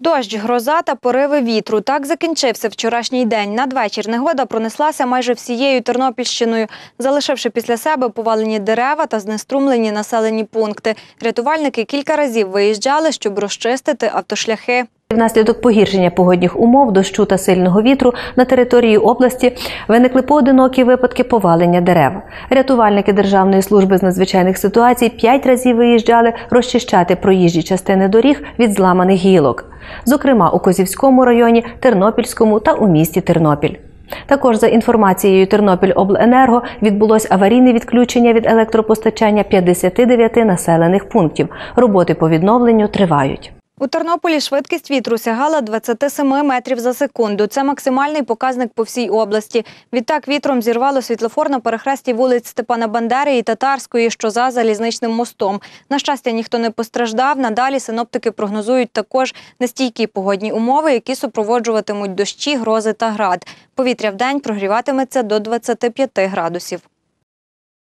Дощ, гроза та пориви вітру. Так закінчився вчорашній день. Надвечір негода пронеслася майже всією Тернопільщиною, залишивши після себе повалені дерева та знеструмлені населені пункти. Рятувальники кілька разів виїжджали, щоб розчистити автошляхи. Внаслідок погіршення погодних умов, дощу та сильного вітру на території області виникли поодинокі випадки повалення дерев. Рятувальники Державної служби з надзвичайних ситуацій п'ять разів виїжджали розчищати проїжджі частини доріг від зламаних гілок, зокрема у Козівському районі, Тернопільському та у місті Тернопіль. Також за інформацією Тернопільобленерго відбулось аварійне відключення від електропостачання 59 населених пунктів. Роботи по відновленню тривають. У Тернополі швидкість вітру сягала 27 метрів за секунду. Це максимальний показник по всій області. Відтак вітром зірвало світлофор на перехресті вулиць Степана Бандери і Татарської, що за залізничним мостом. На щастя, ніхто не постраждав. Надалі синоптики прогнозують також нестійкі погодні умови, які супроводжуватимуть дощі, грози та град. Повітря вдень прогріватиметься до 25 градусів.